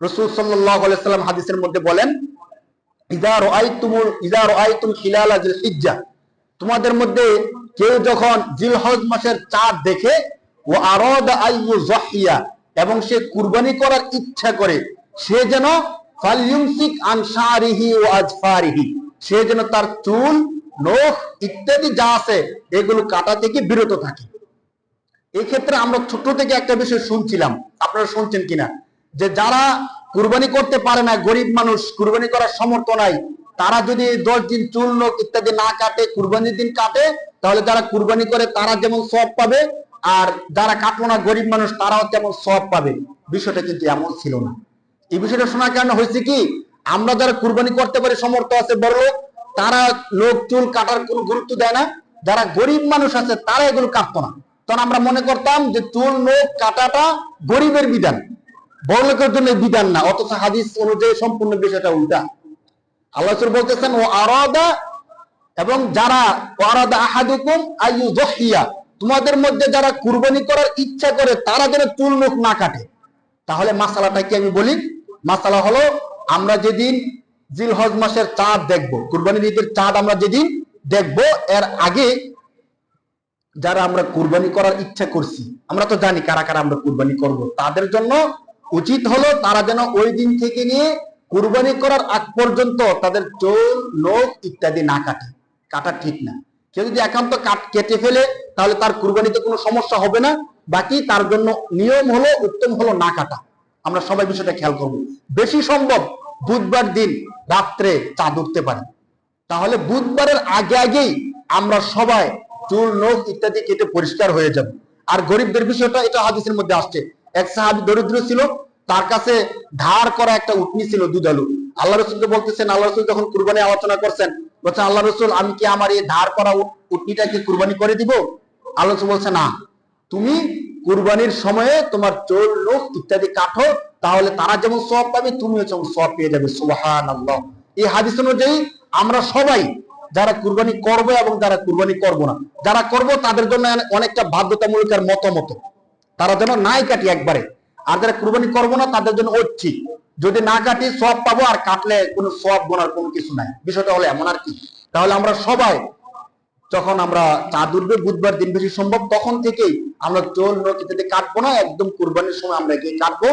রসুল সাল্লাহ হাদিসের মধ্যে বলেন তোমাদের মধ্যে কেউ যখন জিলহজ মাসের চাঁদ দেখে ও আরাদা এবং সে কুরবানি করার ইচ্ছা করে, সে যেন সে যেন তার চুল, নখ ইত্যাদি যা আছে, এগুলো কাটা থেকে বিরত থাকে। এক্ষেত্রে আমরা ছোট থেকে একটা বিষয় শুনছিলাম। আপনারা শুনছেন কিনা? যে যারা কুরবানি করতে পারে না, গরিব মানুষ, কুরবানি করার সমর্থ নাই, তারা যদি দশ দিন চুল, নখ ইত্যাদি না কাটে, কুরবানির দিন কাটে, তাহলে যারা কুরবানি করে তারা যেমন সব পাবে, আর যারা কাটলো না, গরিব মানুষ, তারাও তেমন সব পাবে। বিষয়টা কিন্তু এমন ছিল না। এই বিষয়টা শোনার কারণে হয়েছে কি, আমরা যারা কুরবানি করতে পারি সমর্থ আছে, বড় লোক, তারা লোক চুল কাটার কোনো গুরুত্ব দেয় না। যারা গরিব মানুষ আছে, তারা এগুলো কাটতো না। তখন আমরা মনে করতাম যে চুল, নখ কাটাটা গরিবের বিধান। বড় লোকের জন্য বিধান না, অথচ হাদিস অনুযায়ী সম্পূর্ণ বিষয়টা উল্টা। আল্লাহ বলতেছেন, ও আরাদা এবং যারা ওয়ারাদা আহাদুকুম আইয়ু যহিয়া তোমাদের মধ্যে যারা কুরবানি করার ইচ্ছা করে, তারা যেন চুল মুখ না কাটে। তাহলে মাসালাটা কি আমি বলি? মাসালা হলো, আমরা যেদিন জিলহজ মাসের চাঁদ দেখব, কুরবানির ঈদের চাঁদ আমরা যেদিন দেখব, এর আগে যারা আমরা কুরবানি করার ইচ্ছা করছি, আমরা তো জানি কারা কারা আমরা কুরবানি করব, তাদের জন্য উচিত হলো তারা যেন ওই দিন থেকে নিয়ে কুরবানি করার আগ পর্যন্ত তাদের চোল, নখ ইত্যাদি না কাটে। কাটা ঠিক না। কেউ যদি একান্ত কাট, কেটে ফেলে, তাহলে তার কুরবানিতে কোনো সমস্যা হবে না। বাকি তার জন্য নিয়ম হলো, উত্তম হলো না কাটা। আমরা সবাই বিষয়টা খেয়াল করব। বেশি সম্ভব বুধবার দিন রাত্রে চাঁদ উঠতে পারে। তাহলে বুধবারের আগে আগেই আমরা সবাই চুল, নখ ইত্যাদি কেটে পরিষ্কার হয়ে যাব। আর গরিবদের বিষয়টা এটা হাদিসের মধ্যে আসছে। এক সাহাবি দরিদ্র ছিল, তার কাছে ধার করা একটা উটনি ছিল দুধালু। আল্লাহ রসুলকে বলতেছেন, আল্লাহ রসুল যখন কুরবানি আলোচনা করছেন, বলছে, আল্লাহ রসুল, আমি কি আমার এই ধার করা উট- উটনিটাকে কুরবানি করে দিব? আল্লাহ রসুল বলছে, না। তুমি কুরবানির সময়ে তোমার চোল নখ ইত্যাদি কাটো তাহলে তারা যেমন সব পাবে, তুমিও যেমন সব পেয়ে যাবে। সুবাহান আল্লাহ এই হাদিস অনুযায়ী আমরা সবাই যারা কুরবানি করব এবং যারা কুরবানি করব না, যারা করব তাদের জন্য অনেকটা বাধ্যতামূলক আর মতামত। তারা যেন নাই কাটি একবারে। আর যারা কুরবানি করব না, তাদের জন্য ঐচ্ছিক। যদি না কাটি, সব পাবো, আর কাটলে কোনো সব গোনার কোনো কিছু নাই। বিষয়টা হলো এমন আর কি। তাহলে আমরা সবাই যখন আমরা চাঁদ উঠবে, বুধবার দিন বেশি সম্ভব, তখন থেকেই আমরা চোল নখ কাটবো না। একদম কুরবানির সময় আমরা গিয়ে কাটবো।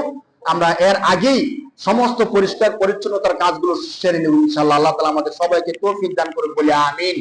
আমরা এর আগেই সমস্ত পরিষ্কার, পরিচ্ছন্নতার কাজগুলো সেরে নেব ইনশাল্লাহ আল্লাহ তালা আমাদের সবাইকে তৌফিক দান করে বলে আমিন।